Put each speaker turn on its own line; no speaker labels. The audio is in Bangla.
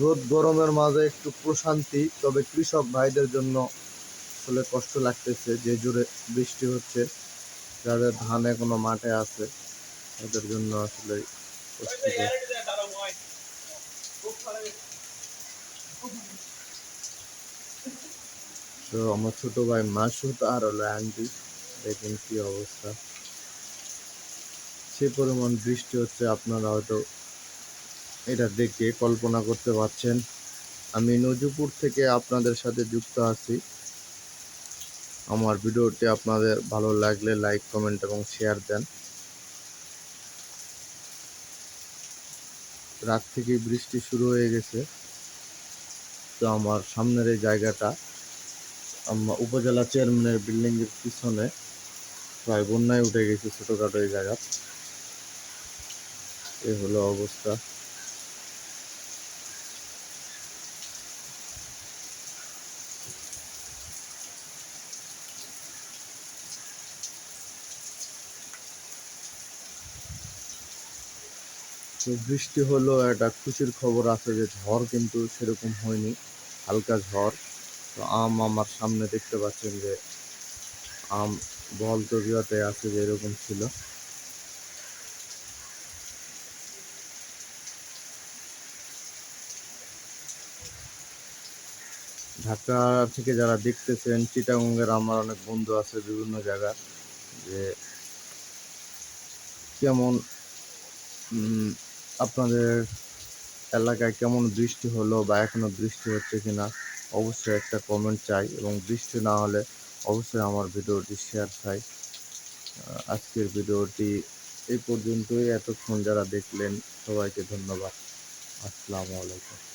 রোদ গরমের মাঝে একটু প্রশান্তি, তবে কৃষক ভাইদের জন্য আসলে কষ্ট লাগতেছে, যে জোরে বৃষ্টি হচ্ছে, যাদের ধান এখনও মাঠে আছে, তাদের জন্য আসলে কষ্টকর তো আমার ছোট ভাই মাসুদ আর হলো আন্টি, দেখেন কি অবস্থা। সে পরিমাণ বৃষ্টি হচ্ছে, আপনারা হয়তো এটা দেখে কল্পনা করতে পারছেন। আমি নজুপুর থেকে আপনাদের সাথে যুক্ত আছি। আমার ভিডিওটি আপনাদের ভালো লাগলে লাইক, কমেন্ট এবং শেয়ার দেন। রাত থেকে বৃষ্টি শুরু হয়ে গেছে। তো আমার সামনের এই জায়গাটা উপজেলা চেয়ারম্যানের বিল্ডিং এর পিছনে প্রায় বন্যায় উঠে গেছে ছোটখাটো এই জায়গা। এই হলো অবস্থা। বৃষ্টি হলো একটা খুশির খবর আছে যে ঝড় কিন্তু সেরকম হয়নি, হালকা ঝড়। তো আম আমার সামনে দেখতে পাচ্ছেন যে আম বল তবিয়তে আছে যে এরকম ছিল। ঢাকা থেকে যারা দেখতেছেন, চিটাগঙ্গের আমার অনেক বন্ধু আছে বিভিন্ন জায়গার, যে কেমন আপনাদের এলাকায় কেমন বৃষ্টি হলো বা এখনও বৃষ্টি হচ্ছে কি না অবশ্যই একটা কমেন্ট চাই এবং বৃষ্টি না হলে অবশ্যই আমার ভিডিওটি শেয়ার চাই। আজকের ভিডিওটি এই পর্যন্তই। এতক্ষণ যারা দেখলেন, সবাইকে ধন্যবাদ। আসসালামু আলাইকুম।